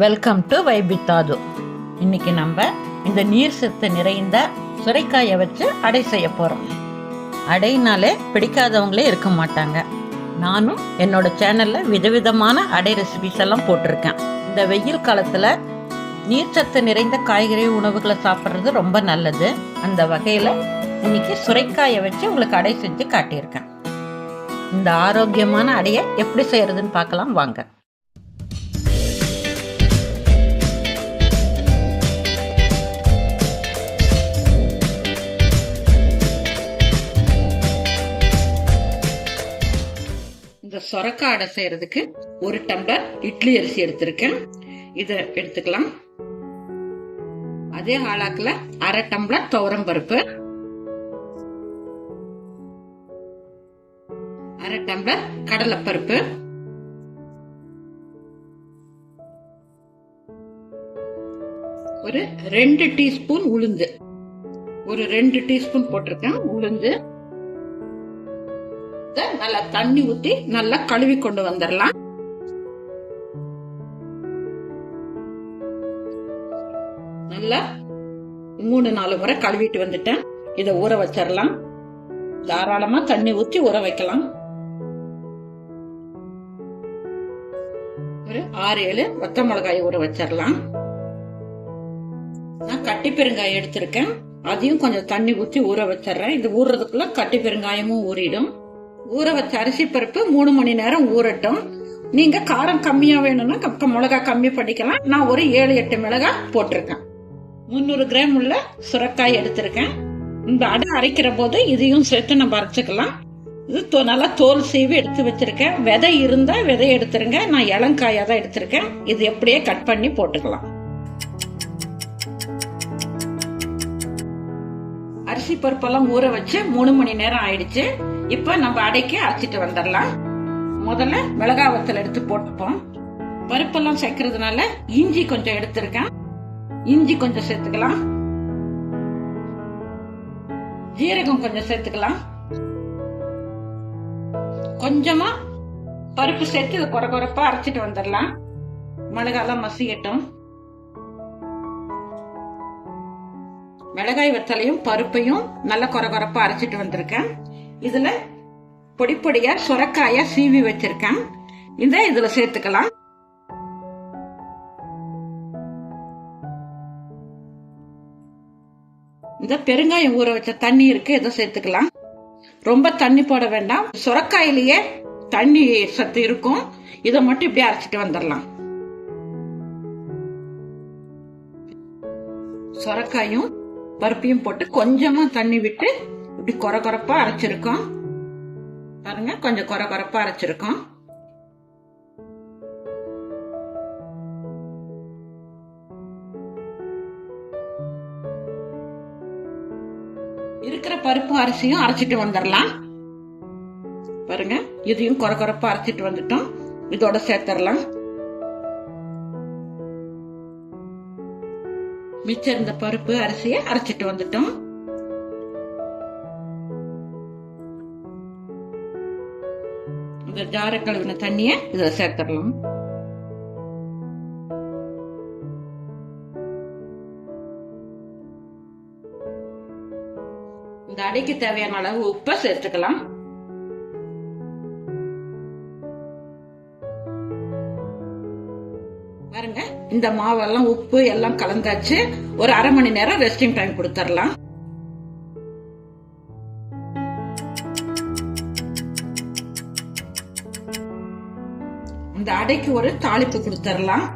Welcome to வைபித்தாது இன்னைக்கு நம்ம இந்த நீர் சத்து நிறைந்த சுரைக்காயை வச்சு அடை செய்ய போகிறோம் அடைனாலே பிடிக்காதவங்களே இருக்க மாட்டாங்க. நானும் என்னோட சேனலில் விதவிதமான அடை ரெசிபிஸ் எல்லாம் போட்டிருக்கேன். இந்த வெயில் காலத்தில் நீர்ச்சத்து நிறைந்த காய்கறி உணவுகளை சாப்பிட்றது ரொம்ப நல்லது. அந்த வகையில் இன்னைக்கு சுரைக்காயை வச்சு உங்களுக்கு அடை செஞ்சு காட்டியிருக்கேன். இந்த ஆரோக்கியமான அடையை எப்படி செய்யறதுன்னு பார்க்கலாம் வாங்க. சொரக்காடை அடை செய்யறதுக்கு ஒரு டம்ளர் இட்லி அரிசி எடுத்திருக்கேன். இதை எடுத்துக்கலாம். அதே ஆளாக்குல அரை டம்ளர் துவரம் பருப்பு. அரை டம்ளர் கடலைப்பருப்பு. ஒரு ரெண்டு டீஸ்பூன் உளுந்து. ஒரு ரெண்டு டீஸ்பூன் போட்டிருக்கேன் உளுந்து. நல்லா தண்ணி ஊத்தி நல்லா கழுவி கொண்டு வந்துடலாம் நல்லா மூணு நாலு முறை கழுவிட்டு வந்துட்டேன். இதை ஊற வச்சிடலாம் தாராளமா தண்ணி ஊத்தி ஊற வைக்கலாம். ஒரு ஆறு ஏழு வத்த மிளகாய் ஊற வச்சிடலாம் நான் கட்டி பெருங்காயம் எடுத்திருக்கேன். அதையும் கொஞ்சம் தண்ணி ஊத்தி ஊற வச்சிடுறேன் இது ஊறுறதுக்குள்ள கட்டி பெருங்காயமும் ஊறிடும். ஊற வச்ச அரிசி பருப்பு மூணு மணி நேரம் ஊறட்டும். நீங்க காரம் கம்மியா வேணும்னா க- மிளகா கம்மி பண்ணிக்கலாம். நான் ஒரு ஏழு எட்டு மிளகாய் போட்டிருக்கேன். முந்நூறு கிராம் உள்ள சுரக்காய் எடுத்திருக்கேன். இந்த அடை அரைக்கிற போது இதையும் சேர்த்து நம்ம அரைச்சிக்கலாம். இது தோ- நல்லா தோல் சீவி எடுத்து வச்சிருக்கேன். விதை இருந்தா விதை எடுத்துருங்க. நான் இளங்காயா தான் எடுத்திருக்கேன். இது எப்படியே கட் பண்ணி போட்டுக்கலாம். அரிசி பருப்பெல்லாம் ஊற வச்சு மூணு மணி நேரம் ஆயிடுச்சு. இப்ப நம்ம அடைக்கு அரைச்சிட்டு வந்துடலாம். முதல்ல மிளகா வத்தல் எடுத்து போட்டுப்போம். பருப்பெல்லாம் சேர்க்கறதுனால இஞ்சி கொஞ்சம் எடுத்திருக்கேன். இஞ்சி கொஞ்சம் சேர்த்துக்கலாம். ஜீரகம் கொஞ்சம் சேர்த்துக்கலாம். கொஞ்சமா பருப்பு சேர்த்து இதை குறை குறைப்பா அரைச்சிட்டு வந்துடலாம். மிளகாலாம் மசியட்டும். மிளகாய் வத்தலையும் பருப்பையும் நல்ல கொர கொரப்பா அரைச்சிட்டு வந்திருக்கேன். இதுல பொடி பொடியா சுரக்காய சீவி வச்சிருக்கேன். இதை இதுல சேர்த்துக்கலாம். இந்த பெருங்காயம் ஊற வச்ச தண்ணி இருக்கு இதை சேர்த்துக்கலாம். ரொம்ப தண்ணி போட வேண்டாம். சுரக்காயிலேயே தண்ணி சத்து இருக்கும். இதை மட்டும் இப்படி அரைச்சிட்டு வந்துடலாம். சுரக்காயும் பருப்பையும் போட்டு கொஞ்சமா தண்ணி விட்டு இப்படி கொர கொரப்பா அரைச்சிருக்கோம். பாருங்க கொஞ்சம் கொர கொரப்பா அரைச்சிருக்கோம். இருக்கிற பருப்பு அரிசியும் அரைச்சிட்டு வந்துடலாம். பாருங்க இதையும் கொர கொரப்பா அரைச்சிட்டு வந்துட்டோம். இதோட சேர்த்துடலாம். மிச்சம் இருந்த பருப்பு அரிசியை அரைச்சிட்டு வந்துட்டோம். இந்த ஜார கழுவின தண்ணிய இதுல சேர்த்துடலாம். இந்த அடைக்கு தேவையான அளவு உப்பை சேர்த்துக்கலாம். பாருங்க இந்த மாவெல்லாம் உப்பு எல்லாம் கலந்தாச்சு. ஒரு அரை மணி நேரம் ரெஸ்டிங் டைம் கொடுத்துடலாம் இந்த அடைக்கு ஒரு தாளிப்பு கொடுத்துடலாம்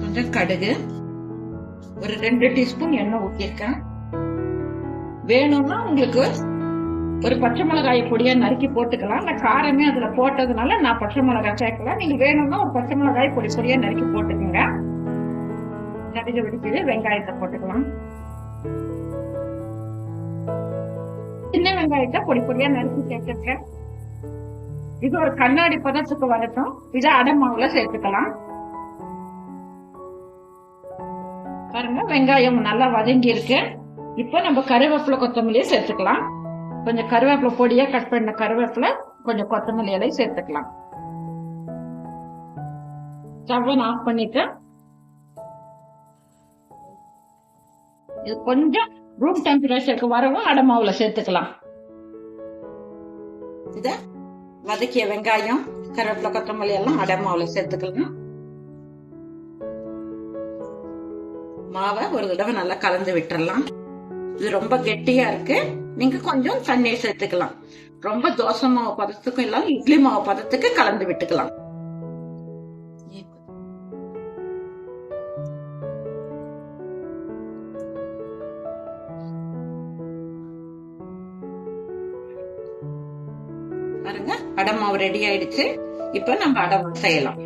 கொஞ்சம் கடுகு. ஒரு ரெண்டு டீஸ்பூன் எண்ணெய் ஊற்றிருக்கேன் வேணும்னா உங்களுக்கு ஒரு பச்சை மிளகாய் பொடியா நறுக்கி போட்டுக்கலாம். நான் காரமே அதுல போட்டதுனால நான் பச்சை மிளகாய் சேர்க்கல. நீங்க வேணும்னா ஒரு பச்சை மிளகாய் பொடி பொடியா நறுக்கி போட்டுக்கோங்க. கடுகு வெடிக்குது. வெங்காயத்தை போட்டுக்கலாம். சின்ன வெங்காயத்தை பொடி பொடியா நறுக்கி சேர்த்துருக்கேன் இது ஒரு கண்ணாடி பதத்துக்கு வரட்டும். இதை அடமாவுல சேர்த்துக்கலாம். பாருங்க வெங்காயம் நல்லா வதங்கி இருக்கு இப்போ நம்ம கருவேப்பிலை கொத்தமல்லியை சேர்த்துக்கலாம். கொஞ்சம் கருவேப்பிலை பொடியா கட் பண்ண கருவேப்பிலை கொஞ்சம் கொத்தமல்லி இலை சேர்த்துக்கலாம். ஸ்டவ் ஆஃப் பண்ணிட்டு இது கொஞ்சம் ரூம் டெம்பரேச்சருக்கு வரவும் அடை சேர்த்துக்கலாம். இத வதக்கிய வெங்காயம் கருவேப்பிலை கொத்தமல்லி எல்லாம் அடை சேர்த்துக்கலாம். மாவை ஒரு தடவை நல்லா கலந்து விட்டுறலாம். இது ரொம்ப கெட்டியா இருக்கு. நீங்க கொஞ்சம் தண்ணீர் சேர்த்துக்கலாம் ரொம்ப தோசை மாவு பதத்துக்கும் இல்லாம இட்லி மாவு பதத்துக்கு கலந்து விட்டுக்கலாம். பாருங்க அடை மாவு ரெடி ஆயிடுச்சு. இப்ப நம்ம அடை செய்யலாம்.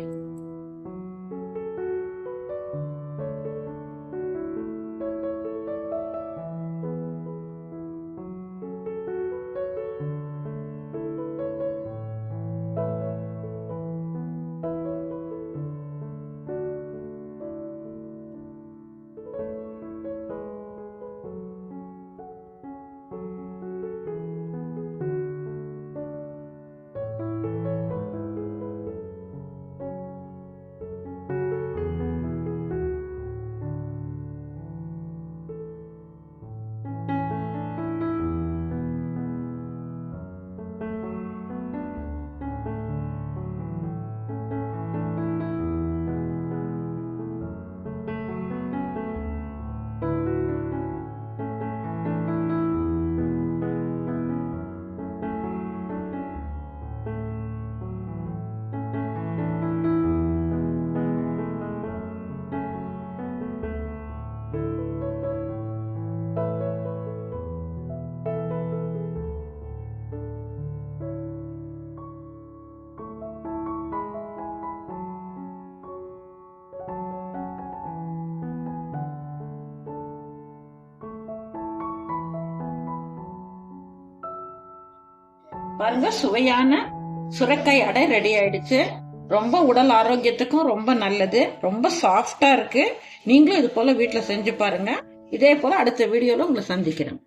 பாருங்க சுவையான சுரக்காய் அடை ரெடி ஆயிடுச்சு. ரொம்ப உடல் ஆரோக்கியத்துக்கும் ரொம்ப நல்லது. ரொம்ப சாஃப்டா இருக்கு. நீங்களும் இது போல வீட்டுல செஞ்சு பாருங்க. இதே போல அடுத்த வீடியோல உங்களை சந்திக்கிறேன்.